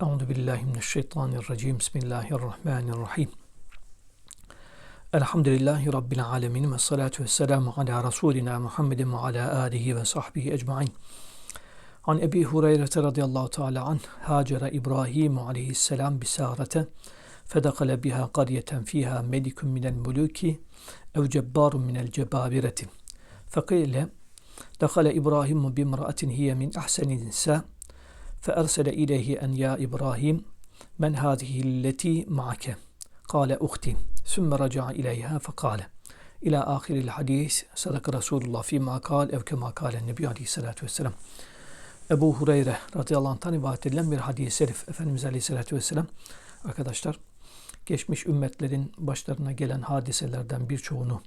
Euzu billahi mineşşeytanirracim. Bismillahirrahmanirrahim. Elhamdülillahi rabbil alamin ve salatu vesselamu ala rasulina Muhammedin ve ala alihi ve sahbihi ecmaîn. An Ebi Hureyre radıyallahu teala an hacere İbrahim aleyhisselam bisarete fedakale biha qaryeten fiha melikun minel muluki ev cebbarun minel cebabireti. Fekile dakale İbrahim bimraatin hiye min ahsenin nisa فأرسل إليه أن يا إبراهيم من هذه التي معك قال أختي ثم رجع إليها فقال إلى آخر الحديث صدق رسول الله فيما قال أو كما قال النبي عليه الصلاة والسلام Ebu Hureyre radıyallahu anh'tan rivayet edilen bir hadis-i şerif. Efendimiz aleyhissalatü vesselam arkadaşlar geçmiş ümmetlerin başlarına gelen hadiselerden birçoğunu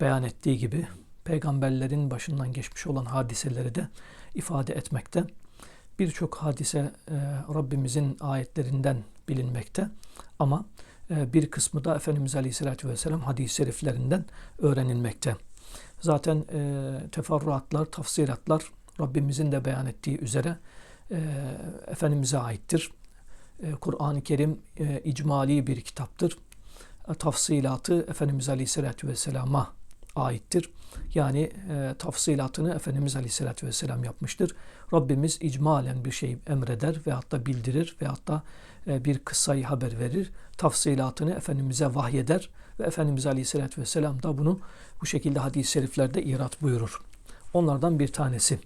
beyan ettiği gibi peygamberlerin başından geçmiş olan hadiseleri de ifade etmekte birçok hadise e, Rabbimizin ayetlerinden bilinmekte ama e, bir kısmı da Efendimiz Aleyhisselatü Vesselam hadis-i şeriflerinden öğrenilmekte. Zaten e, teferruatlar, tafsiratlar Rabbimizin de beyan ettiği üzere e, Efendimiz'e aittir. E, Kur'an-ı Kerim e, icmali bir kitaptır. E, tafsilatı Efendimiz Aleyhisselatü Vesselam'a aittir. Yani e, tafsilatını Efendimiz Aleyhisselatü Vesselam yapmıştır. Rabbimiz icmalen bir şey emreder ve hatta bildirir ve hatta e, bir kıssayı haber verir. Tafsilatını Efendimiz'e vahyeder ve Efendimiz Aleyhisselatü Vesselam da bunu bu şekilde hadis-i şeriflerde irat buyurur. Onlardan bir tanesi.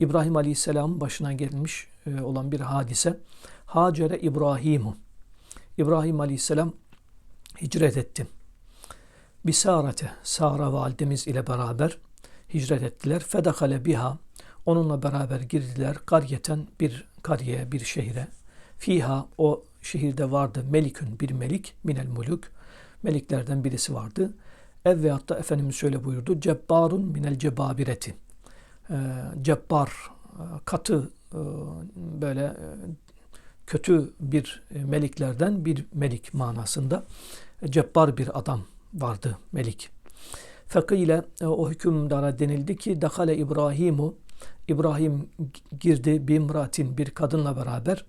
İbrahim Aleyhisselam'ın başına gelmiş e, olan bir hadise. Hacere İbrahimu. İbrahim Aleyhisselam hicret etti. Bisarete, Sara validemiz ile beraber hicret ettiler. Fedakale biha, onunla beraber girdiler. Karyeten bir kariye, bir şehire. Fiha, o şehirde vardı melikün, bir melik, minel muluk. Meliklerden birisi vardı. Ev veyahut da Efendimiz şöyle buyurdu. Cebbarun minel cebabireti. Ee, cebbar, e, katı, e, böyle e, kötü bir meliklerden bir melik manasında. Cebbar bir adam vardı melik. Fakile o hükümdara denildi ki dakale İbrahimu İbrahim girdi bimratin bir kadınla beraber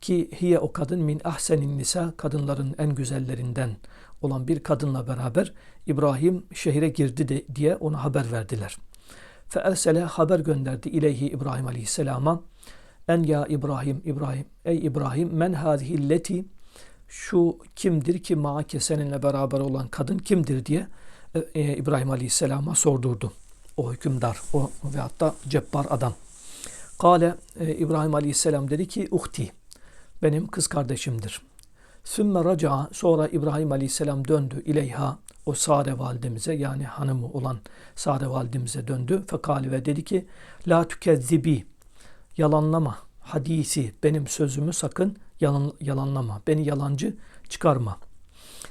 ki hiye o kadın min ahsenin nisa kadınların en güzellerinden olan bir kadınla beraber İbrahim şehire girdi de, diye ona haber verdiler. Fe haber gönderdi ileyhi İbrahim aleyhisselama en ya İbrahim İbrahim ey İbrahim men hadihi leti şu kimdir ki maake seninle beraber olan kadın kimdir diye e, e, İbrahim Aleyhisselam'a sordurdu. O hükümdar, o ve hatta cebbar adam. Kale e, İbrahim Aleyhisselam dedi ki uhti benim kız kardeşimdir. Sümme raca sonra İbrahim Aleyhisselam döndü ileyha o Sare validemize yani hanımı olan Sare validemize döndü. Fekali ve dedi ki la tükezzibi yalanlama hadisi benim sözümü sakın yalan, yalanlama. Beni yalancı çıkarma.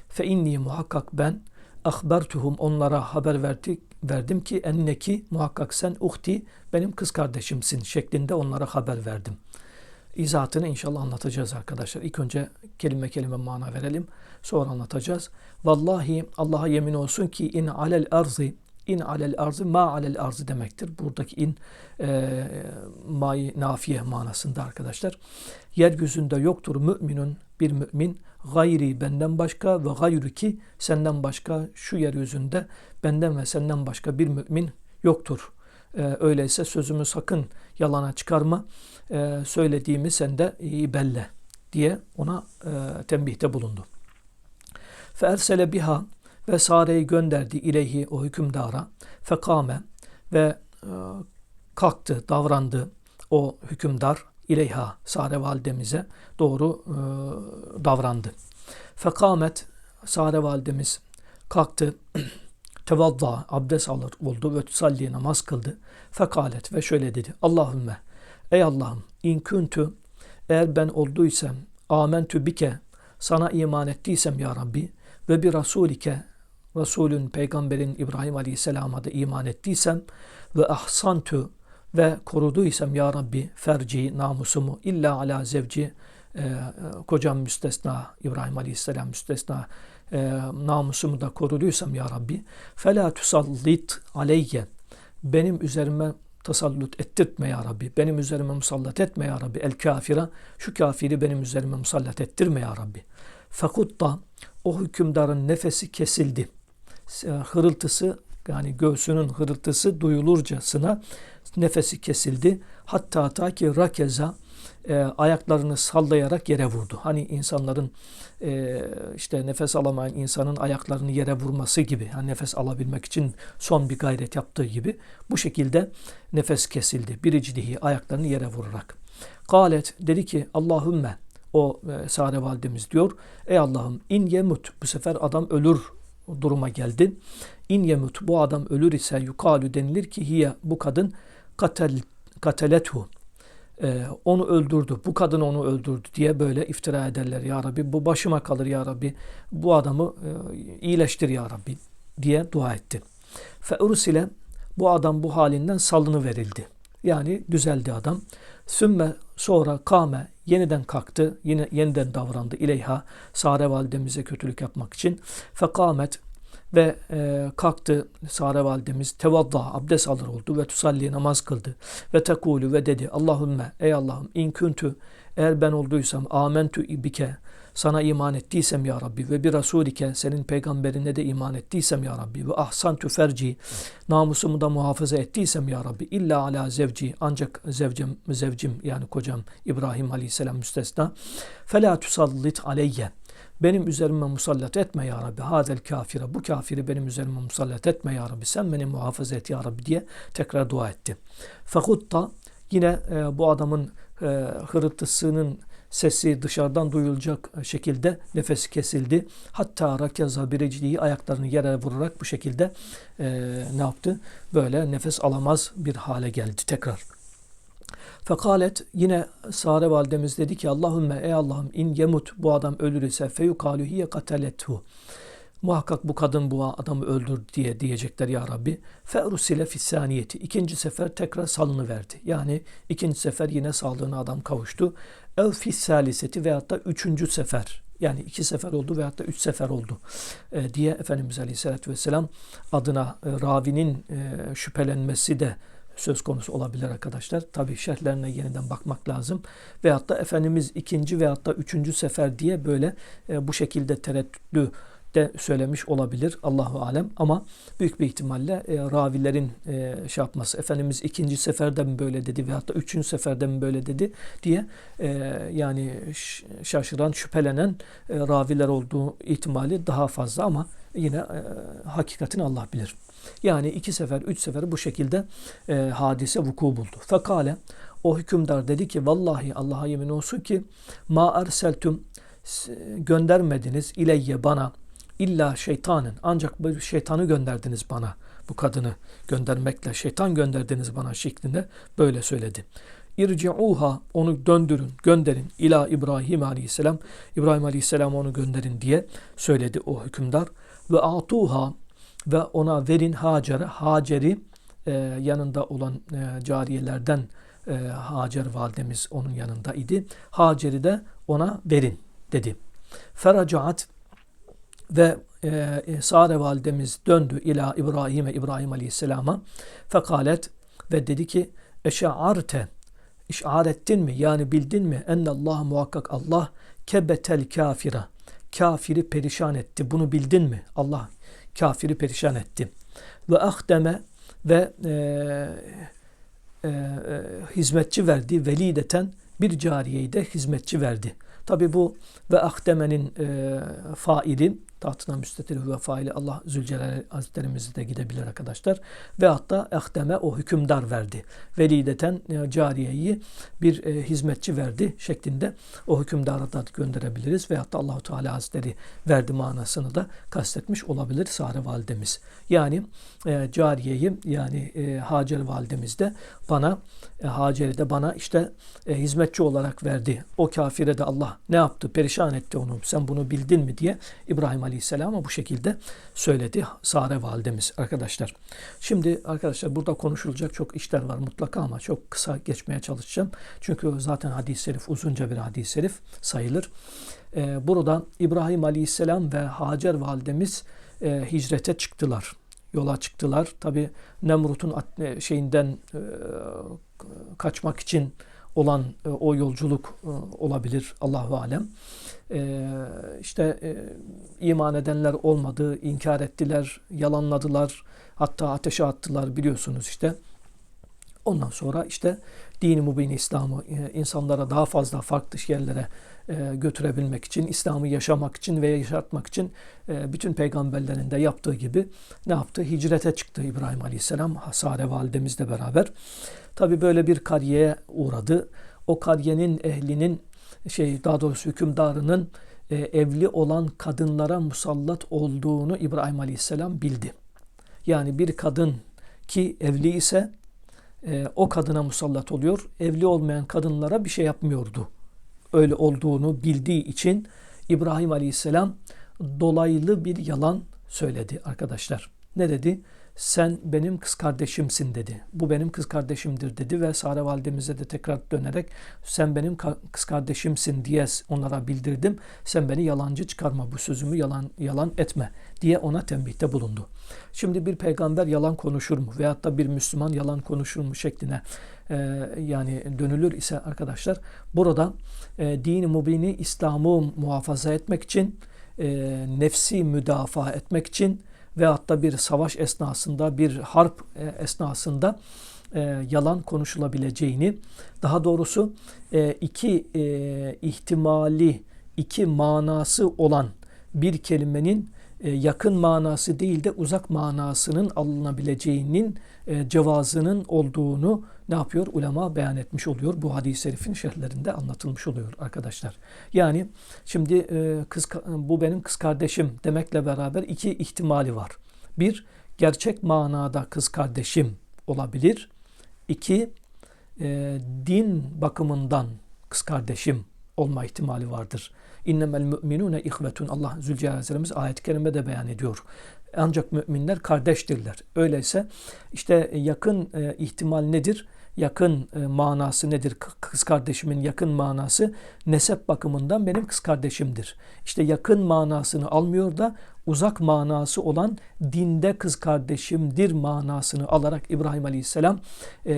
Fe inni muhakkak ben ahbertuhum onlara haber verdik, verdim ki enneki muhakkak sen uhti benim kız kardeşimsin şeklinde onlara haber verdim. İzatını inşallah anlatacağız arkadaşlar. İlk önce kelime kelime mana verelim. Sonra anlatacağız. Vallahi Allah'a yemin olsun ki in alel arzi in alel arzı ma alel arzı demektir. Buradaki in e, mai nafiye manasında arkadaşlar. Yeryüzünde yoktur müminun bir mümin gayri benden başka ve gayrı ki senden başka şu yeryüzünde benden ve senden başka bir mümin yoktur. E, öyleyse sözümü sakın yalana çıkarma. E, söylediğimi sen de iyi belle diye ona e, tembihte bulundu. Fe ersele biha ve Sare'yi gönderdi ileyhi o hükümdara. Fekame ve e, kalktı, davrandı o hükümdar ileyha Sare validemize doğru e, davrandı. Fekamet Sare validemiz kalktı. Tevadda abdest alır oldu ve tusalli namaz kıldı. Fekalet ve şöyle dedi. Allahümme ey Allah'ım in kuntu eğer ben olduysam amentü bike sana iman ettiysem ya Rabbi ve bir rasulike Resulün, peygamberin İbrahim Aleyhisselam'a da iman ettiysem ve ahsantu ve koruduysam ya Rabbi ferci namusumu illa ala zevci e, kocam müstesna İbrahim Aleyhisselam müstesna e, namusumu da koruduysam ya Rabbi fela tusallit aleyye benim üzerime tasallut ettirtme ya Rabbi. Benim üzerime musallat etme ya Rabbi. El kafira şu kafiri benim üzerime musallat ettirme ya Rabbi. Fakutta o hükümdarın nefesi kesildi. Hırıltısı yani göğsünün hırıltısı duyulurcasına nefesi kesildi. Hatta ta ki rakeza e, ayaklarını sallayarak yere vurdu. Hani insanların e, işte nefes alamayan insanın ayaklarını yere vurması gibi. Yani nefes alabilmek için son bir gayret yaptığı gibi. Bu şekilde nefes kesildi. Biricdihi ayaklarını yere vurarak. Galet dedi ki Allahümme o e, Sare validemiz diyor. Ey Allah'ım in yemut bu sefer adam ölür duruma geldi. İn yemut bu adam ölür ise yukalu denilir ki hiye bu kadın katel, katelethu e, onu öldürdü, bu kadın onu öldürdü diye böyle iftira ederler ya Rabbi. Bu başıma kalır ya Rabbi. Bu adamı e, iyileştir ya Rabbi diye dua etti. Fe ile bu adam bu halinden salını verildi. Yani düzeldi adam. Sümme sonra kame yeniden kalktı. Yine yeniden davrandı ileyha. Sare validemize kötülük yapmak için. Fekamet ve e, kalktı Sare validemiz tevadda abdest alır oldu ve tusalli namaz kıldı ve tekulu ve dedi Allahümme ey Allah'ım in kuntu eğer ben olduysam amentu bike sana iman ettiysem ya Rabbi ve bir Rasulike senin peygamberine de iman ettiysem ya Rabbi ve ahsan ferci namusumu da muhafaza ettiysem ya Rabbi illa ala zevci ancak zevcim, zevcim yani kocam İbrahim aleyhisselam müstesna fela tusallit aleyye benim üzerime musallat etme ya Rabbi. Hazel kafire. Bu kafiri benim üzerime musallat etme ya Rabbi. Sen beni muhafaza et ya Rabbi diye tekrar dua etti. Fekutta yine e, bu adamın e, hırıltısının sesi dışarıdan duyulacak şekilde nefesi kesildi. Hatta rakeza bireciliği ayaklarını yere vurarak bu şekilde e, ne yaptı? Böyle nefes alamaz bir hale geldi tekrar. Fekalet yine Sare validemiz dedi ki Allahümme ey Allah'ım in yemut bu adam ölür ise feyukalu hiye katelethu. Muhakkak bu kadın bu adamı öldür diye diyecekler ya Rabbi. Fe'rusile fissaniyeti. İkinci sefer tekrar salını verdi. Yani ikinci sefer yine sağlığına adam kavuştu. Ev fissaliseti veyahut da üçüncü sefer. Yani iki sefer oldu veyahut da üç sefer oldu e, diye Efendimiz Aleyhisselatü Vesselam adına e, ravinin e, şüphelenmesi de söz konusu olabilir arkadaşlar. Tabi şerhlerine yeniden bakmak lazım. Veyahut da Efendimiz ikinci veyahut da üçüncü sefer diye böyle e, bu şekilde tereddütlü de söylemiş olabilir Allahu alem ama büyük bir ihtimalle e, ravilerin e, şey yapması Efendimiz ikinci seferde mi böyle dedi veyahut da üçüncü seferde mi böyle dedi diye e, yani şaşıran şüphelenen e, raviler olduğu ihtimali daha fazla ama yine e, hakikatini Allah bilir. Yani iki sefer, üç sefer bu şekilde e, hadise vuku buldu. Fekale o hükümdar dedi ki vallahi Allah'a yemin olsun ki ma erseltüm göndermediniz ileyye bana illa şeytanın ancak bu şeytanı gönderdiniz bana bu kadını göndermekle şeytan gönderdiniz bana şeklinde böyle söyledi. İrci'uha onu döndürün, gönderin ila İbrahim Aleyhisselam. İbrahim Aleyhisselam onu gönderin diye söyledi o hükümdar. Ve atuha ve ona verin Hacer'e. Hacer'i e, yanında olan e, cariyelerden e, Hacer validemiz onun yanında idi. Hacer'i de ona verin dedi. Feracaat ve e, Sare validemiz döndü ila İbrahim'e İbrahim Aleyhisselam'a fekalet ve dedi ki eşe'arte işar ettin mi yani bildin mi ennallah muhakkak Allah kebetel kafira kafiri perişan etti bunu bildin mi Allah kafiri perişan etti. Ve ahdeme ve e, e, e, hizmetçi verdi. Velideten bir cariyeyi de hizmetçi verdi. Tabi bu ve ahdemenin e, faili tahtına müstetir ve faili Allah Zülcelal Hazretlerimiz de gidebilir arkadaşlar. Ve hatta ehdeme o hükümdar verdi. Velideten e, cariyeyi bir e, hizmetçi verdi şeklinde o hükümdara da gönderebiliriz. Ve hatta Allahu Teala Hazretleri verdi manasını da kastetmiş olabilir Sare validemiz. Yani e, cariyeyi yani e, Hacer validemiz de bana e, Hacer'i de bana işte e, hizmetçi olarak verdi. O kafire de Allah ne yaptı? Perişan etti onu. Sen bunu bildin mi diye İbrahim Aleyhisselam'a bu şekilde söyledi Sare validemiz arkadaşlar. Şimdi arkadaşlar burada konuşulacak çok işler var mutlaka ama çok kısa geçmeye çalışacağım. Çünkü zaten hadis-i şerif uzunca bir hadis-i şerif sayılır. Ee, burada İbrahim Aleyhisselam ve Hacer validemiz e, hicrete çıktılar. yola çıktılar. Tabi Nemrut'un e, şeyinden e, kaçmak için olan e, o yolculuk olabilir Allahu alem. E, işte e, iman edenler olmadı, inkar ettiler, yalanladılar, hatta ateşe attılar biliyorsunuz işte. Ondan sonra işte dini mubin İslam'ı e, insanlara daha fazla farklı yerlere e, götürebilmek için, İslam'ı yaşamak için ve yaşatmak için bütün peygamberlerin de yaptığı gibi ne yaptı? Hicrete çıktı İbrahim Aleyhisselam Sare validemizle beraber. Tabi böyle bir kariyeye uğradı. O kariyenin ehlinin şey daha doğrusu hükümdarının evli olan kadınlara musallat olduğunu İbrahim Aleyhisselam bildi. Yani bir kadın ki evli ise e, o kadına musallat oluyor. Evli olmayan kadınlara bir şey yapmıyordu. Öyle olduğunu bildiği için İbrahim Aleyhisselam dolaylı bir yalan söyledi arkadaşlar. Ne dedi? Sen benim kız kardeşimsin dedi. Bu benim kız kardeşimdir dedi ve Sare validemize de tekrar dönerek sen benim kız kardeşimsin diye onlara bildirdim. Sen beni yalancı çıkarma bu sözümü yalan yalan etme diye ona tembihte bulundu. Şimdi bir peygamber yalan konuşur mu veyahut da bir Müslüman yalan konuşur mu şekline e, yani dönülür ise arkadaşlar burada e, dini mubini İslam'ı muhafaza etmek için e, nefsi müdafaa etmek için ve hatta bir savaş esnasında, bir harp e, esnasında e, yalan konuşulabileceğini, daha doğrusu e, iki e, ihtimali, iki manası olan bir kelimenin e, yakın manası değil de uzak manasının alınabileceğinin e, cevazının olduğunu ne yapıyor? Ulema beyan etmiş oluyor. Bu hadis-i şerifin şerhlerinde anlatılmış oluyor arkadaşlar. Yani şimdi e, kız bu benim kız kardeşim demekle beraber iki ihtimali var. Bir, gerçek manada kız kardeşim olabilir. İki, din bakımından kız kardeşim olma ihtimali vardır. İnnemel müminune ihvetun. Allah Zülcelal ayet-i kerimede beyan ediyor. Ancak müminler kardeştirler. Öyleyse işte yakın e, ihtimal nedir? Yakın e, manası nedir? Kız kardeşimin yakın manası nesep bakımından benim kız kardeşimdir. İşte yakın manasını almıyor da uzak manası olan dinde kız kardeşimdir manasını alarak İbrahim Aleyhisselam e,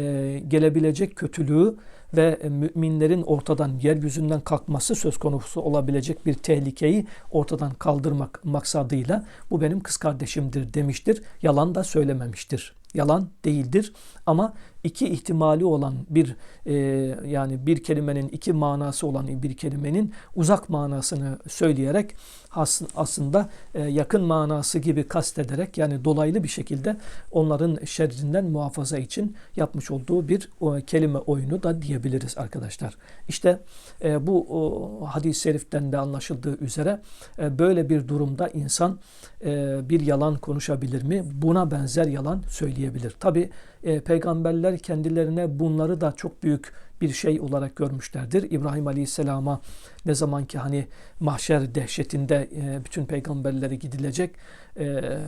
gelebilecek kötülüğü ve müminlerin ortadan yeryüzünden kalkması söz konusu olabilecek bir tehlikeyi ortadan kaldırmak maksadıyla bu benim kız kardeşimdir demiştir. Yalan da söylememiştir. Yalan değildir ama iki ihtimali olan bir e, yani bir kelimenin iki manası olan bir kelimenin uzak manasını söyleyerek aslında e, yakın manası gibi kastederek yani dolaylı bir şekilde onların şerrinden muhafaza için yapmış olduğu bir o, kelime oyunu da diyebiliriz arkadaşlar. İşte e, bu o, hadis-i şeriften de anlaşıldığı üzere e, böyle bir durumda insan e, bir yalan konuşabilir mi? Buna benzer yalan söyleyebilir. Tabi e, peygamberler kendilerine bunları da çok büyük bir şey olarak görmüşlerdir. İbrahim Aleyhisselam'a ne zaman ki hani mahşer dehşetinde e, bütün peygamberlere gidilecek e,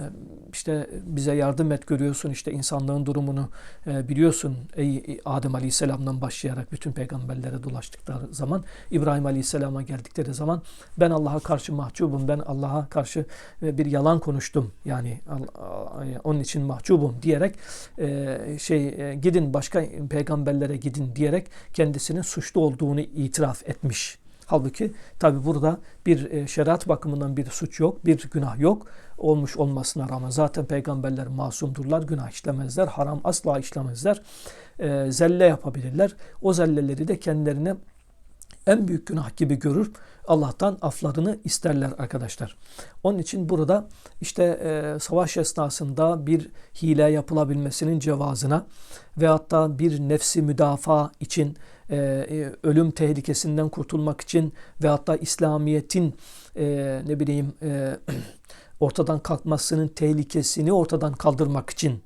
işte bize yardım et görüyorsun işte insanlığın durumunu e, biliyorsun. Ey Adem Aleyhisselam'dan başlayarak bütün peygamberlere dolaştıkları zaman İbrahim Aleyhisselam'a geldikleri zaman ben Allah'a karşı mahcubum ben Allah'a karşı bir yalan konuştum. Yani onun için mahcubum. diyerek şey gidin başka peygamberlere gidin. diyerek kendisinin suçlu olduğunu itiraf etmiş. Halbuki tabi burada bir e, şeriat bakımından bir suç yok, bir günah yok olmuş olmasına rağmen zaten peygamberler masumdurlar, günah işlemezler, haram asla işlemezler, e, zelle yapabilirler. O zelleleri de kendilerine en büyük günah gibi görür. Allah'tan aflarını isterler arkadaşlar. Onun için burada işte e, savaş esnasında bir hile yapılabilmesinin cevazına ve hatta bir nefsi müdafaa için e, e, ölüm tehlikesinden kurtulmak için ve hatta İslamiyet'in e, ne bileyim e, ortadan kalkmasının tehlikesini ortadan kaldırmak için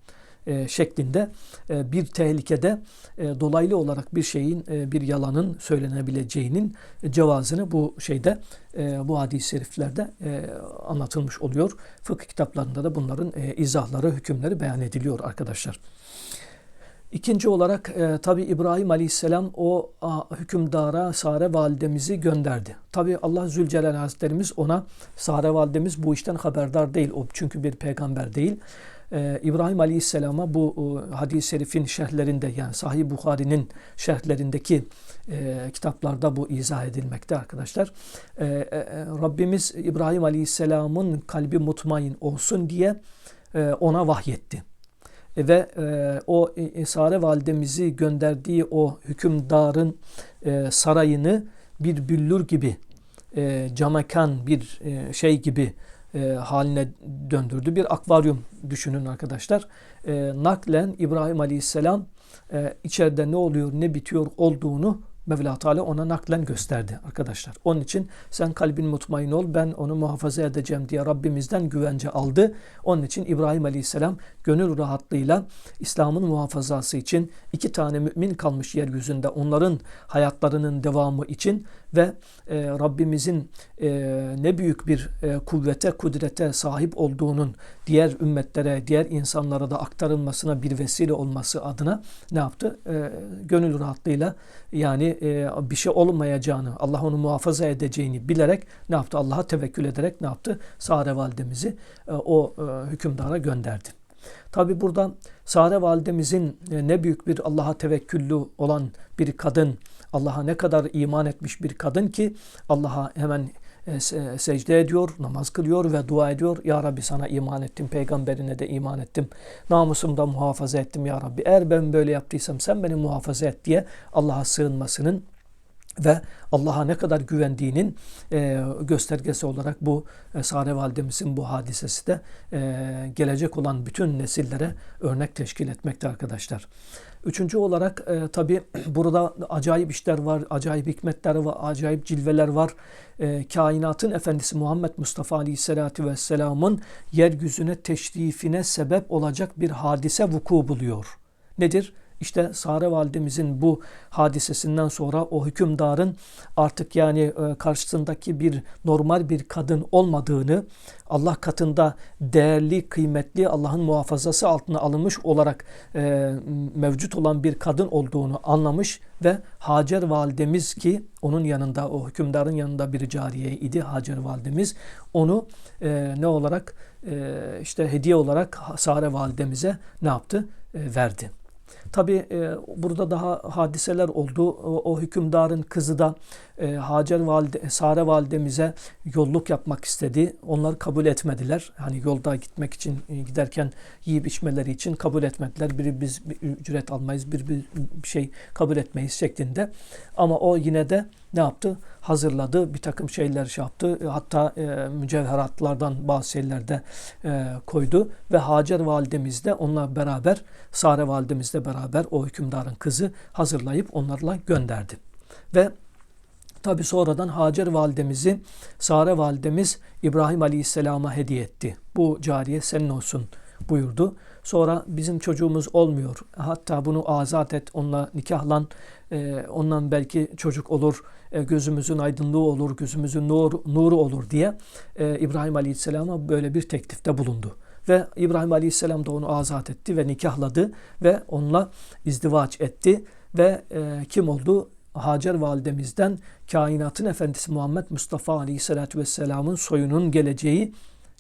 e, şeklinde e, bir tehlikede e, dolaylı olarak bir şeyin e, bir yalanın söylenebileceğinin cevazını bu şeyde e, bu hadis-i şeriflerde e, anlatılmış oluyor. Fıkıh kitaplarında da bunların e, izahları, hükümleri beyan ediliyor arkadaşlar. İkinci olarak e, tabi İbrahim Aleyhisselam o a, hükümdara Sare validemizi gönderdi. Tabi Allah Zülcelal Hazretlerimiz ona Sare validemiz bu işten haberdar değil. O çünkü bir peygamber değil. E, İbrahim Aleyhisselam'a bu e, hadis-i şerifin şerhlerinde yani Sahih Bukhari'nin şerhlerindeki e, kitaplarda bu izah edilmekte arkadaşlar. E, e, Rabbimiz İbrahim Aleyhisselam'ın kalbi mutmain olsun diye ona vahyetti. Ve o Sare validemizi gönderdiği o hükümdarın sarayını bir büllür gibi e, camekan bir şey gibi e, haline döndürdü. Bir akvaryum düşünün arkadaşlar. E, naklen İbrahim Aleyhisselam e, içeride ne oluyor ne bitiyor olduğunu Mevla Teala ona naklen gösterdi arkadaşlar. Onun için sen kalbin mutmain ol ben onu muhafaza edeceğim diye Rabbimizden güvence aldı. Onun için İbrahim Aleyhisselam gönül rahatlığıyla İslam'ın muhafazası için iki tane mümin kalmış yeryüzünde onların hayatlarının devamı için ve e, Rabbimizin e, ne büyük bir e, kuvvete, kudrete sahip olduğunun diğer ümmetlere, diğer insanlara da aktarılmasına bir vesile olması adına ne yaptı? E, gönül rahatlığıyla yani e, bir şey olmayacağını, Allah onu muhafaza edeceğini bilerek ne yaptı? Allah'a tevekkül ederek ne yaptı? Sare validemizi e, o e, hükümdara gönderdi. Tabi burada Sare validemizin e, ne büyük bir Allah'a tevekküllü olan bir kadın, Allah'a ne kadar iman etmiş bir kadın ki Allah'a hemen e, secde ediyor, namaz kılıyor ve dua ediyor. Ya Rabbi sana iman ettim, peygamberine de iman ettim. Namusumda muhafaza ettim ya Rabbi. Eğer ben böyle yaptıysam sen beni muhafaza et diye Allah'a sığınmasının ve Allah'a ne kadar güvendiğinin e, göstergesi olarak bu e, Sare validemizin bu hadisesi de e, gelecek olan bütün nesillere örnek teşkil etmekte arkadaşlar. Üçüncü olarak e, tabi burada acayip işler var, acayip hikmetler var, acayip cilveler var. E, kainatın efendisi Muhammed Mustafa Aleyhisselatü Vesselam'ın yeryüzüne teşrifine sebep olacak bir hadise vuku buluyor. Nedir? İşte Sare validemizin bu hadisesinden sonra o hükümdarın artık yani e, karşısındaki bir normal bir kadın olmadığını, Allah katında değerli, kıymetli, Allah'ın muhafazası altına alınmış olarak e, mevcut olan bir kadın olduğunu anlamış ve Hacer validemiz ki onun yanında, o hükümdarın yanında bir cariye idi Hacer validemiz. Onu e, ne olarak e, işte hediye olarak Sare validemize ne yaptı? E, verdi. Tabi e, burada daha hadiseler oldu. O, o hükümdarın kızı da e, Hacer valide, Sare validemize yolluk yapmak istedi. Onlar kabul etmediler. Hani yolda gitmek için e, giderken yiyip içmeleri için kabul etmediler. Biri biz bir ücret almayız, bir, bir şey kabul etmeyiz şeklinde. Ama o yine de ne yaptı? Hazırladı. Bir takım şeyler şey yaptı. Hatta e, mücevheratlardan bazı şeyler de e, koydu. Ve Hacer validemiz de onunla beraber, Sare validemizle beraber o hükümdarın kızı hazırlayıp onlarla gönderdi. Ve Tabi sonradan Hacer validemizi Sare validemiz İbrahim Aleyhisselam'a hediye etti. Bu cariye senin olsun buyurdu. Sonra bizim çocuğumuz olmuyor. Hatta bunu azat et, onunla nikahlan, e, ondan belki çocuk olur, e, gözümüzün aydınlığı olur, gözümüzün nur, nuru olur diye e, İbrahim Aleyhisselam'a böyle bir teklifte bulundu. Ve İbrahim Aleyhisselam da onu azat etti ve nikahladı ve onunla izdivaç etti. Ve e, kim oldu? Hacer validemizden kainatın efendisi Muhammed Mustafa Aleyhisselatü Vesselam'ın soyunun geleceği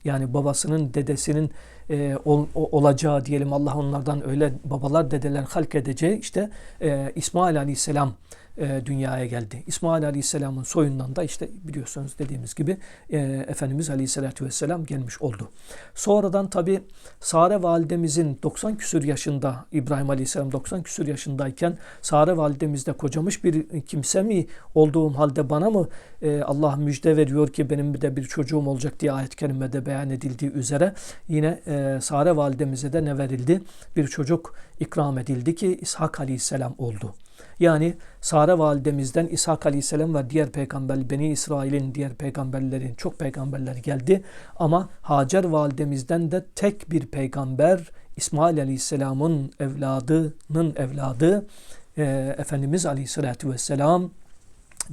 yani babasının dedesinin e, ol, olacağı diyelim Allah onlardan öyle babalar dedeler halk edeceği işte e, İsmail Aleyhisselam e, dünyaya geldi. İsmail Aleyhisselam'ın soyundan da işte biliyorsunuz dediğimiz gibi e, Efendimiz Aleyhisselatü Vesselam gelmiş oldu. Sonradan tabi Sare validemizin 90 küsür yaşında İbrahim Aleyhisselam 90 küsür yaşındayken Sare validemiz de kocamış bir kimse mi olduğum halde bana mı e, Allah müjde veriyor ki benim de bir çocuğum olacak diye ayet-i kerimede beyan edildiği üzere yine e, Sare validemize de ne verildi? Bir çocuk ikram edildi ki İshak Aleyhisselam oldu. Yani Sare validemizden İshak aleyhisselam ve diğer peygamber, Beni İsrail'in diğer peygamberlerin çok peygamberler geldi. Ama Hacer validemizden de tek bir peygamber İsmail aleyhisselamın evladının evladı e, Efendimiz aleyhissalatü vesselam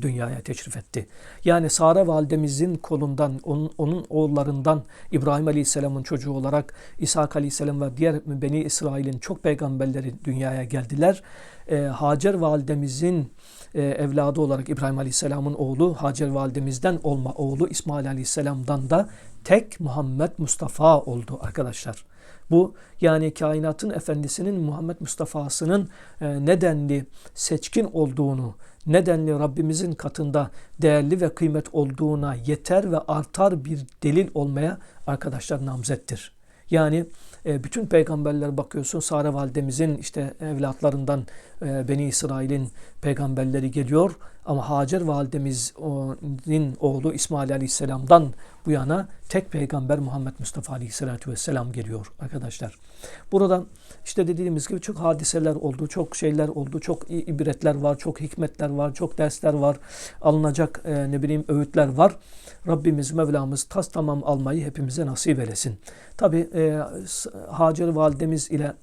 dünyaya teşrif etti. Yani Sare validemizin kolundan, onun, onun oğullarından İbrahim Aleyhisselam'ın çocuğu olarak İshak Aleyhisselam ve diğer Beni İsrail'in çok peygamberleri dünyaya geldiler. E, Hacer validemizin e, evladı olarak İbrahim Aleyhisselam'ın oğlu Hacer validemizden olma oğlu İsmail Aleyhisselam'dan da tek Muhammed Mustafa oldu arkadaşlar. Bu yani kainatın efendisinin Muhammed Mustafa'sının e, nedenli seçkin olduğunu, nedenli Rabbimizin katında değerli ve kıymet olduğuna yeter ve artar bir delil olmaya arkadaşlar namzettir. Yani e, bütün peygamberler bakıyorsun Sare validemizin işte evlatlarından e, Beni İsrail'in peygamberleri geliyor ama Hacer validemizin oğlu İsmail Aleyhisselam'dan bu yana tek peygamber Muhammed Mustafa Aleyhisselatü Vesselam geliyor arkadaşlar. Burada işte dediğimiz gibi çok hadiseler oldu, çok şeyler oldu, çok ibretler var, çok hikmetler var, çok dersler var, alınacak e, ne bileyim öğütler var. Rabbimiz Mevlamız tas tamam almayı hepimize nasip eylesin. Tabi e, Hacer validemiz ile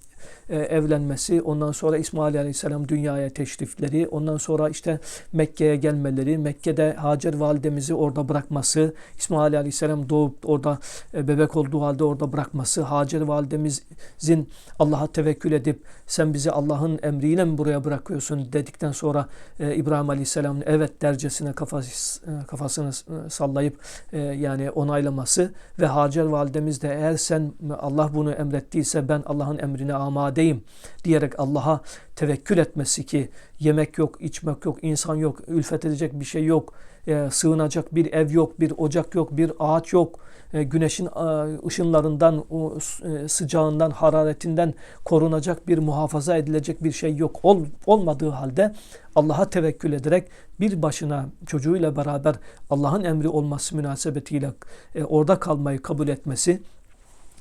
e, evlenmesi, ondan sonra İsmail Aleyhisselam dünyaya teşrifleri, ondan sonra işte Mekke'ye gelmeleri, Mekke'de Hacer validemizi orada bırakması, İsmail Aleyhisselam doğup orada e, bebek olduğu halde orada bırakması, Hacer validemizin Allah'a tevekkül edip sen bizi Allah'ın emriyle mi buraya bırakıyorsun? dedikten sonra e, İbrahim Aleyhisselam'ın evet dercesine kafası, kafasını sallayıp yani onaylaması ve Hacer validemiz de eğer sen Allah bunu emrettiyse ben Allah'ın emrine amade amadeyim diyerek Allah'a tevekkül etmesi ki yemek yok, içmek yok, insan yok, ülfet edecek bir şey yok, e, sığınacak bir ev yok, bir ocak yok, bir ağaç yok, e, güneşin e, ışınlarından, o e, sıcağından, hararetinden korunacak bir muhafaza edilecek bir şey yok Ol, olmadığı halde Allah'a tevekkül ederek bir başına çocuğuyla beraber Allah'ın emri olması münasebetiyle e, orada kalmayı kabul etmesi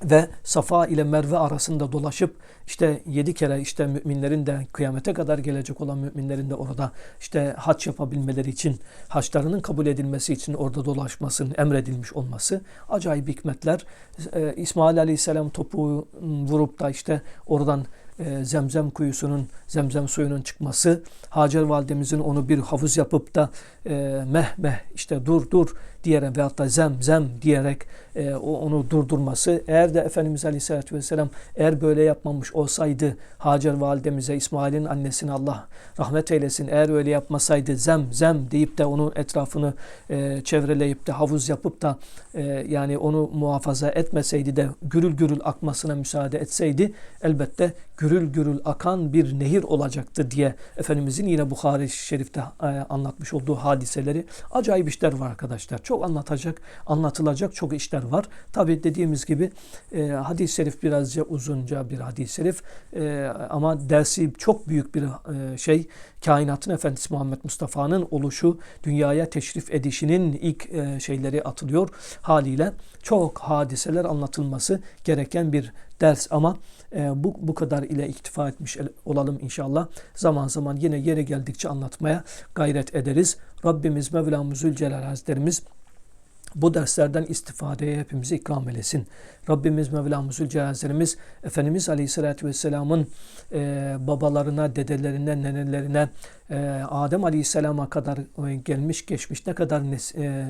ve Safa ile Merve arasında dolaşıp işte yedi kere işte müminlerin de kıyamete kadar gelecek olan müminlerin de orada işte haç yapabilmeleri için haçlarının kabul edilmesi için orada dolaşmasının emredilmiş olması acayip hikmetler. Ee, İsmail Aleyhisselam topu vurup da işte oradan e, zemzem kuyusunun, zemzem suyunun çıkması, Hacer validemizin onu bir havuz yapıp da e, meh meh işte dur dur diyerek veyahut da zem zem diyerek e, onu durdurması. Eğer de Efendimiz Aleyhisselatü Vesselam eğer böyle yapmamış olsaydı Hacer validemize İsmail'in annesine Allah rahmet eylesin eğer öyle yapmasaydı zem zem deyip de onun etrafını e, çevreleyip de havuz yapıp da e, yani onu muhafaza etmeseydi de gürül gürül akmasına müsaade etseydi elbette gürül gürül akan bir nehir olacaktı diye Efendimizin yine Bukhari Şerif'te e, anlatmış olduğu hadiseleri acayip işler var arkadaşlar. Çok anlatacak, anlatılacak çok işler var. Tabi dediğimiz gibi e, hadis-i şerif birazca uzunca bir hadis-i şerif e, ama dersi çok büyük bir e, şey. Kainatın Efendisi Muhammed Mustafa'nın oluşu, dünyaya teşrif edişinin ilk e, şeyleri atılıyor. Haliyle çok hadiseler anlatılması gereken bir ders ama e, bu, bu kadar ile iktifa etmiş olalım inşallah. Zaman zaman yine yere geldikçe anlatmaya gayret ederiz. Rabbimiz Mevlamız Zülcelal Hazretlerimiz bu derslerden istifadeye hepimizi ikram eylesin. Rabbimiz Mevlamız Zülcelal'imiz Efendimiz Aleyhisselatü Vesselam'ın e, babalarına, dedelerine, nenelerine, Adem Aleyhisselam'a kadar e, gelmiş geçmiş ne kadar nes, e,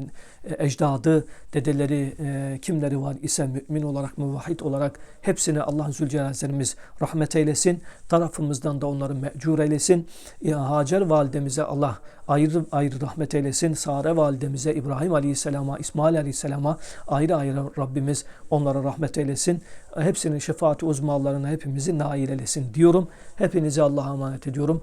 ecdadı, dedeleri, e, kimleri var ise mümin olarak, muvahhid olarak hepsini Allah Zülcelal'imiz rahmet eylesin. Tarafımızdan da onları mecur eylesin. E, Hacer validemize Allah ayrı ayrı rahmet eylesin. Sare validemize, İbrahim Aleyhisselam'a, İsmail Aleyhisselam'a ayrı ayrı Rabbimiz onlara rahmet eylesin. Hepsinin şefaati uzmanlarına hepimizi nail eylesin diyorum. Hepinizi Allah'a emanet ediyorum.